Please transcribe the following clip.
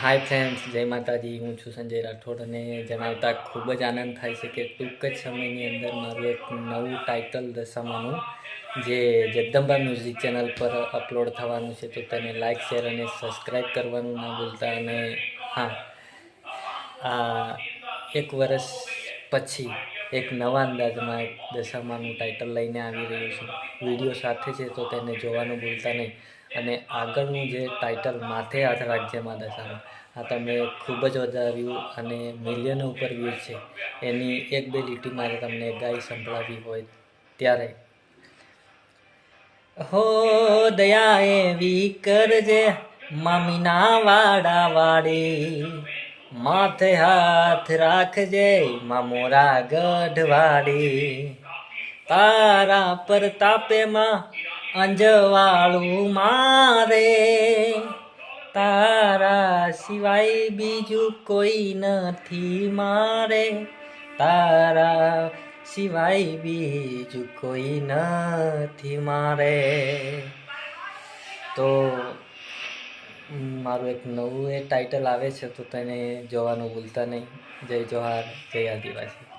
Hi friends જય માતાજી. હું છું સંજય રાઠોડ અને જણાવતા ખૂબ જ આનંદ થાય છે કે ટૂંક જ સમયની અંદર મારું એક નવું ટાઇટલ દશામાનું જે જગદંબા મ્યુઝિક ચેનલ પર અપલોડ થવાનું છે, તો તેને લાઇક શેર અને સબસ્ક્રાઈબ કરવાનું ના ભૂલતા. અને હા, આ એક વર્ષ પછી એક નવા અંદાજમાં એક દશામાનું ટાઇટલ લઈને આવી રહ્યું છું. વીડિયો સાથે છે તો તેને જોવાનું ભૂલતા નહીં. અને આગળનું જે ટાઇટલ માથે હાથ રાજ્યમાં દશામાં. આ તમે ખૂબ જ વધાર્યું અને મિલિયનો ઉપર વ્યૂઝ છે. એની એક બે લીટી મારે તમને ગાય સંભળાવી હોય ત્યારે. હો દયા એવી કરજે, મામીના વાડા વાડી. માથે હાથ રાખજે મામોરા ગઢવાડી તારા પર તાપેમાં અંજવાળું મારે. તારા સિવાય બીજું કોઈ નથી મારે. તારા સિવાય બીજું કોઈ નથી મારે. તો મારું એક નવું એ ટાઇટલ આવે છે, તો તેને જોવાનું ભૂલતા નહીં. જય જોહાર, જય આદિવાસી.